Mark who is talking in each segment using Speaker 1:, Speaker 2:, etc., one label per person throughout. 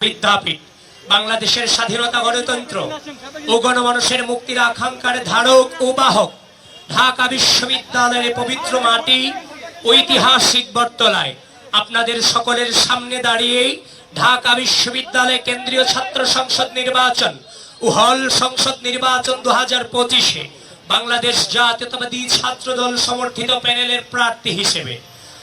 Speaker 1: বিদ্যাপীঠ, বাংলাদেশের স্বাধীনতা গণতন্ত্র ও গণমানুষের মুক্তির আকাঙ্ক্ষার ধারক ও বাহক, ঢাকা বিশ্ববিদ্যালয়ের পবিত্র মাটি ঐতিহাসিক বটতলায়। আপনাদের সকলের সামনে দাঁড়িয়েই ঢাকা বিশ্ববিদ্যালয় কেন্দ্রীয় ছাত্র সংসদ নির্বাচন ও হল সংসদ নির্বাচন দু হাজার পঁচিশে বাংলাদেশ জাতীয়তাবাদী ছাত্রদল সমর্থিত প্যানেলের প্রার্থী হিসেবে।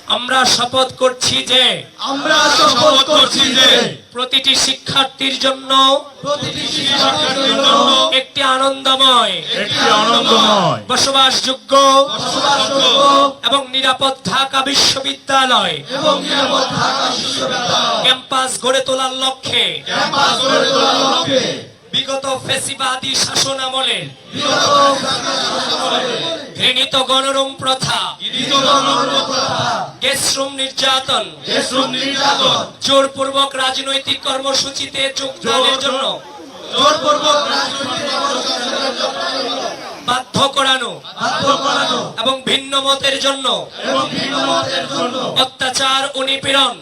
Speaker 1: আমরা শপথ করছি যে
Speaker 2: আমরা শপথ করছি যে
Speaker 1: প্রতিটি শিক্ষার্থীর জন্য
Speaker 2: প্রতিটি শিক্ষার্থীর জন্য
Speaker 1: একটি আনন্দময়
Speaker 2: একটি আনন্দময়
Speaker 1: বসবাসযোগ্য
Speaker 2: বসবাসযোগ্য
Speaker 1: এবং নিরাপদ ঢাকা বিশ্ববিদ্যালয়
Speaker 2: এবং নিরাপদ ঢাকা বিশ্ববিদ্যালয়।
Speaker 1: ক্যাম্পাস গড়ে তোলার লক্ষ্যে
Speaker 2: ক্যাম্পাস গড়ে তোলার লক্ষ্যে
Speaker 1: বিগত ফেসিবাদী শাসন আমলের
Speaker 2: বিগত
Speaker 1: ঘৃণিত গণরম প্রথা। গেসরুম নির্যাতন।
Speaker 2: দেশরূপ নির্যাতন,
Speaker 1: জোরপূর্বক রাজনৈতিক কর্মসূচিতে যোগদানের জন্য।
Speaker 2: জোরপূর্বক রাজনৈতিক কর্মসূচির
Speaker 1: বাধ্য করানো।
Speaker 2: বাধ্য করানো।
Speaker 1: এবং ভিন্ন মতের জন্য।
Speaker 2: জন্য।
Speaker 1: অত্যাচার ও নিপীড়ন।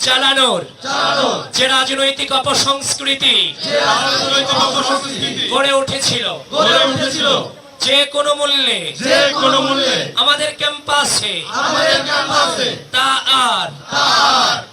Speaker 1: চালানোর। যে রাজনৈতিক অপসংস্কৃতি গড়ে উঠেছিল। যে কোনো মূল্যে
Speaker 2: যে কোনো মূল্যে
Speaker 1: আমাদের ক্যাম্পাসে
Speaker 2: আমাদের ক্যাম্পাসে
Speaker 1: তা আর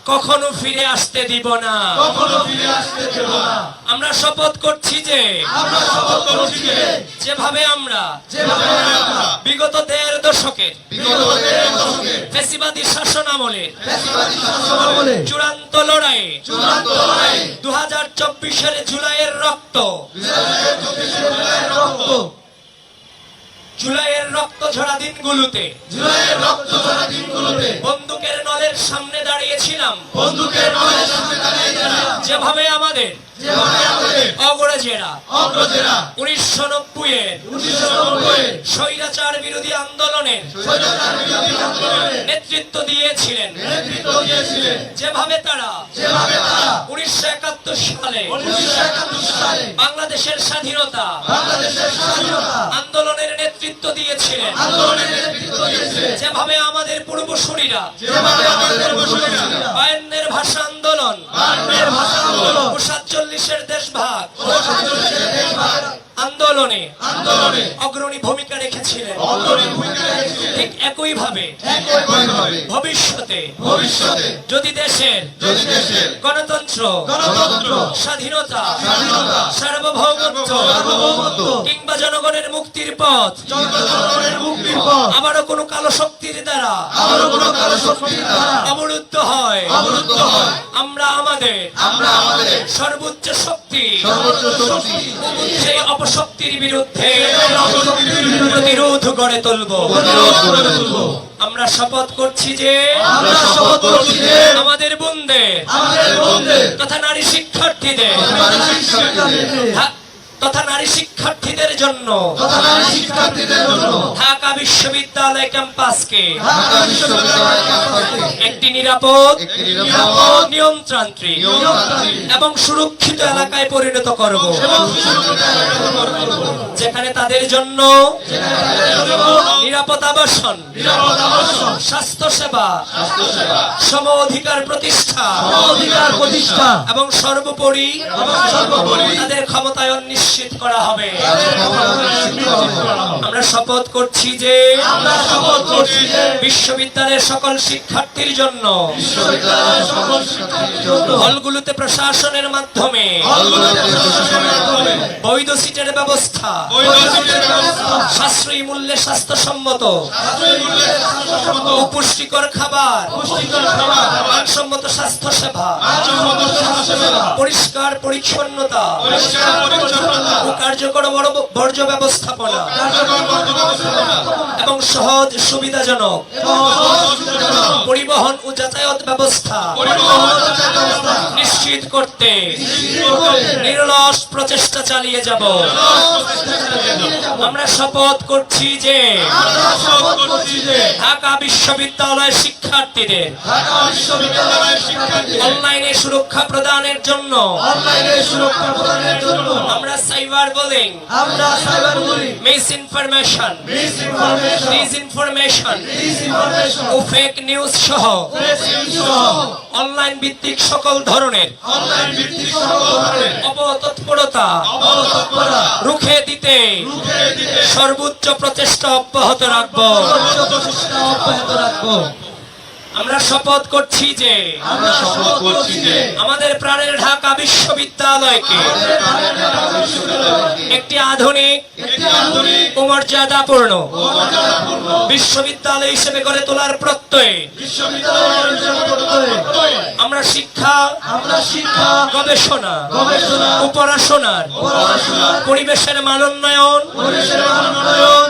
Speaker 1: কখনো ফিরে আসতে দিব না।
Speaker 2: কখনো ফিরে আসতে দেব না।
Speaker 1: আমরা শপথ করছি যে
Speaker 2: আমরা শপথ করছি যে
Speaker 1: যেভাবে আমরা
Speaker 2: যেভাবে আমরা
Speaker 1: বিগত দেড় দশকের
Speaker 2: বিগত দেড় দশকে
Speaker 1: ফেসিবাদী শাসন আমলে
Speaker 2: ফ্যাসিবাদী শাসনামলে
Speaker 1: চূড়ান্ত লড়াইয়ে
Speaker 2: চূড়ান্ত লড়াই
Speaker 1: দু হাজার চব্বিশের জুলাইয়ের রক্ত
Speaker 2: রক্ত
Speaker 1: জুলাইয়ের রক্ত ঝরা দিনগুলোতে
Speaker 2: জুলাইয়ের রক্ত ঝরা দিনগুলোতে
Speaker 1: বন্দুকের নলের সামনে দাঁড়িয়েছিলাম।
Speaker 2: বন্দুকের নয় সামনে দাঁড়িয়ে
Speaker 1: যেভাবে আমাদের অগরজেরা
Speaker 2: অগ্রজেরা
Speaker 1: উনিশশো নব্বই এর স্বৈরাচার বিরোধী আন্দোলনের নেতৃত্ব দিয়েছিলেন। যেভাবে তারা উনিশশো একাত্তর সালে বাংলাদেশের স্বাধীনতা আন্দোলনের নেতৃত্ব দিয়েছিলেন।
Speaker 2: আন্দোলনের নেতৃত্ব দিয়েছিলেন।
Speaker 1: যেভাবে আমাদের পূর্বসূরীরা বায়ান্নের ভাষা আন্দোলন। সাতচল্লিশের আন্দোলনে অগ্রণী ভূমিকা রেখেছিলেন। ঠিক একই ভাবে ভবিষ্যতে
Speaker 2: ভবিষ্যতে
Speaker 1: যদি দেশের গণতন্ত্র
Speaker 2: গণতন্ত্র
Speaker 1: স্বাধীনতা সার্বভৌমত্ব কিংবা জনগণের মুক্তির পথ।
Speaker 2: জনগণের মুক্তির পথ।
Speaker 1: আবারও কোনো কালো শক্তির দ্বারা।
Speaker 2: আবারও কোনো কালো শক্তির দ্বারা।
Speaker 1: অবরুদ্ধ হয়।
Speaker 2: অবরুদ্ধ হয়।
Speaker 1: আমরা আমাদের
Speaker 2: আমরা আমাদের
Speaker 1: সর্বোচ্চ শক্তি।
Speaker 2: সর্বোচ্চ শক্তি।
Speaker 1: সেই অপশক্তির বিরুদ্ধে প্রতিরোধ গড়ে তুলব। আমরা শপথ করছি যে
Speaker 2: আমরা শপথ করছি যে
Speaker 1: আমাদের
Speaker 2: বন্ধে
Speaker 1: তথা নারী শিক্ষার্থীদের তথা নারী শিক্ষার্থীদের জন্য।
Speaker 2: তথা নারী শিক্ষার্থীদের জন্য।
Speaker 1: ঢাকা বিশ্ববিদ্যালয় ক্যাম্পাসকে
Speaker 2: ঢাকা বিশ্ববিদ্যালয় ক্যাম্পাসকে
Speaker 1: একটি নিরাপদ
Speaker 2: একটি নিরাপদ
Speaker 1: নিয়মতান্ত্রিক
Speaker 2: নিয়মতান্ত্রিক
Speaker 1: এবং সুরক্ষিত এলাকায় পরিণত করব।
Speaker 2: এবং সুরক্ষিত এলাকায় পরিণত করব।
Speaker 1: যেখানে তাদের জন্য আবাসন
Speaker 2: নিরাপদ আবাসন।
Speaker 1: স্বাস্থ্য সেবা সম অধিকার প্রতিষ্ঠা।
Speaker 2: অধিকার প্রতিষ্ঠা।
Speaker 1: এবং সর্বোপরি তাদের ক্ষমতায়ন নিশ্চিত করা হবে।
Speaker 2: নিশ্চিত করা হবে।
Speaker 1: আমরা শপথ করছি যে
Speaker 2: আমরা শপথ করছি যে
Speaker 1: বিশ্ববিদ্যালয়ের সকল শিক্ষার্থীর জন্য। হলগুলোতে প্রশাসনের মাধ্যমে। বৈধ সিটের ব্যবস্থা। সাশ্রয়ী মূল্যে স্বাস্থ্যসম্মত। পুষ্টিকর খাবার। মানসম্মত স্বাস্থ্য সেবা পরিষ্কার পরিচ্ছন্নতা। ও কার্যকর বড়- বর্জ্য ব্যবস্থাপনা। এবং সহজ সুবিধাজনক। পরিবহন ও যাতায়াত ব্যবস্থা। নিশ্চিত করতে নিরলস প্রচেষ্টা চালিয়ে যাব। আমরা শপথ করছি যে ঢাকা বিশ্ববিদ্যালয়ের শিক্ষার্থীদের অনলাইনে সুরক্ষা প্রদানের জন্য আমরা সাইবার বুলিং
Speaker 2: আমরা cyber bullying
Speaker 1: misinformation
Speaker 2: misinformation
Speaker 1: disinformation ও ফেক নিউজ সহ অনলাইন ভিত্তিক সকল ধরনের
Speaker 2: অনলাইন ভিত্তিক
Speaker 1: রুখে দিতে
Speaker 2: রুখে দিতে
Speaker 1: সর্বোচ্চ প্রচেষ্টা অব্যাহত রাখব।
Speaker 2: সর্বোচ্চ প্রচেষ্টা অব্যাহত রাখব।
Speaker 1: আমরা শপথ করছি যে
Speaker 2: আমরা শপথ করছি যে
Speaker 1: আমাদের প্রাণের ঢাকা বিশ্ববিদ্যালয়কে একটি আধুনিক ও মর্যাদাপূর্ণ বিশ্ববিদ্যালয় হিসেবে গড়ে তোলার প্রত্যয়ে। আমরা শিক্ষা
Speaker 2: আমরা শিক্ষা
Speaker 1: গবেষণা
Speaker 2: গবেষণা
Speaker 1: পড়াশোনার পরিবেশের মানোন্নয়ন
Speaker 2: পরিবেশের উন্নয়ন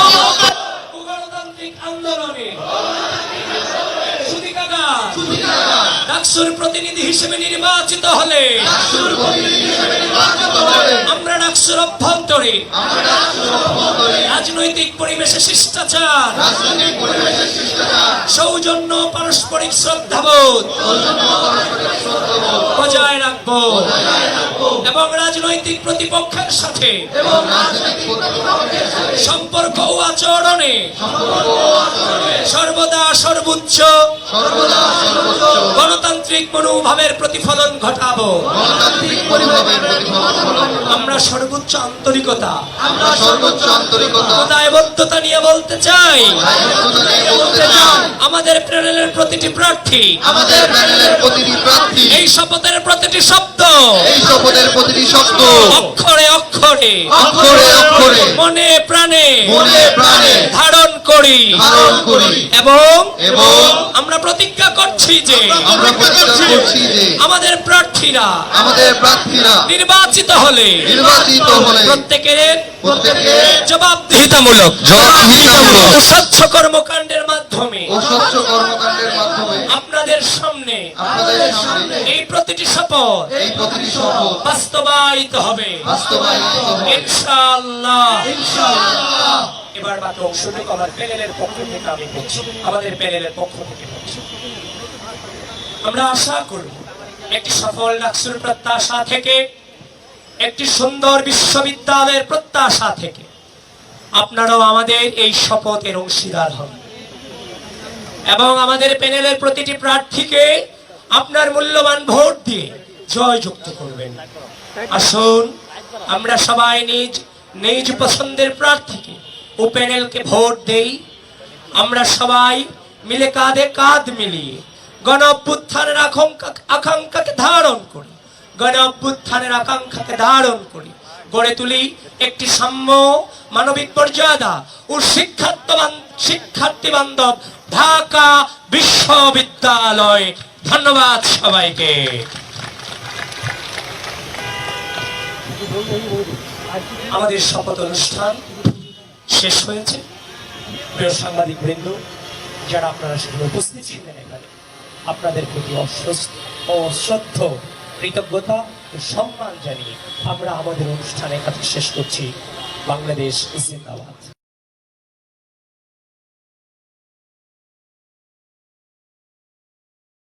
Speaker 1: ডাকসুর প্রতিনিধি হিসেবে নির্বাচিত হলে আমরা ডাকসুর অভ্যন্তরে রাজনৈতিক পরিবেশে শিষ্টাচার সৌজন্য পারস্পরিক শ্রদ্ধাবোধ বজায় রাখব এবং রাজনৈতিক প্রতিপক্ষের সাথে সম্পর্ক ও আচরণে সর্বদা সর্বোচ্চ
Speaker 2: সর্বদা সর্বোচ্চ
Speaker 1: গণতান্ত্রিক মনোভাবের প্রতিফলন ঘটাবো। আমরা সর্বোচ্চ আন্তরিকতা।
Speaker 2: আমরা সর্বোচ্চ আন্তরিকতা।
Speaker 1: দায়বদ্ধতা নিয়ে বলতে চাই। আমাদের প্যানেলের প্রতিটি প্রার্থী।
Speaker 2: আমাদের প্যানেলের প্রতিটি প্রার্থী।
Speaker 1: এই শপথের প্রতিটি শব্দ।
Speaker 2: এই শপথের প্রতিটি শব্দ।
Speaker 1: অক্ষরে অক্ষরে।
Speaker 2: অক্ষরে অক্ষরে।
Speaker 1: মনে প্রাণে।
Speaker 2: মনে প্রাণে।
Speaker 1: ধারণ করি। এবং আমরা প্রতিজ্ঞা করছি যে আমাদের প্রার্থীরা
Speaker 2: আমাদের প্রার্থীরা
Speaker 1: নির্বাচিত হলে
Speaker 2: নির্বাচিত হলে
Speaker 1: প্রত্যেকের
Speaker 2: প্রত্যেকে
Speaker 1: জবাবদিহিতামূলক
Speaker 2: জবাবদিহিতামূলক
Speaker 1: স্বচ্ছ কর্মকাণ্ডের মাধ্যমে
Speaker 2: স্বচ্ছ কর্মকাণ্ডের মাধ্যমে
Speaker 1: আপনাদের সামনে
Speaker 2: আপনাদের সামনে
Speaker 1: এই প্রতিটি শপথ
Speaker 2: এই প্রতিটি শপথ
Speaker 1: বাস্তবায়িত হবে।
Speaker 2: বাস্তবায়িত হবে।
Speaker 1: ইনশাআল্লাহ।
Speaker 2: ইনশাআল্লাহ।
Speaker 1: এবার বাকি অংশটুকু আমার প্যানেলের পক্ষ থেকে আমি করছি আমাদের প্যানেলের পক্ষ থেকে করছি আমরা আশা করব একটি সফল ডাকসুর প্রত্যাশা থেকে, একটি সুন্দর বিশ্ববিদ্যালয়ের প্রত্যাশা থেকে আপনারাও আমাদের এই শপথের অংশীদার হন। এবং আমাদের প্যানেলের প্রতিটি প্রার্থীকে আপনার মূল্যবান ভোট দিয়ে জয়যুক্ত করবেন। আসুন, আমরা সবাই নিজ নিজ পছন্দের প্রার্থীকে ও প্যানেলকে ভোট দেই। আমরা সবাই মিলে কাঁধে কাঁধ মিলিয়ে গণ আকাঙ্ক্ষা আকাঙ্ক্ষাকে ধারণ করি। গণ আকাঙ্ক্ষাকে ধারণ করি। গড়ে তুলি একটি সাম্য মানবিক মর্যাদা ও শিক্ষার্থবান শিক্ষার্থী বান্ধব ঢাকা বিশ্ববিদ্যালয়। ধন্যবাদ সবাইকে। আমাদের শপথ অনুষ্ঠান শেষ হয়েছে। প্রিয় সাংবাদিক বৃন্দ যারা আপনারা সেখানে উপস্থিত ছিলেন এখানে, আপনাদের প্রতি অস্বস্ত অশ্রদ্ধ কৃতজ্ঞতা ও সম্মান জানিয়ে আমরা আমাদের অনুষ্ঠানের কাছে শেষ করছি। বাংলাদেশ জিন্দাবাদ।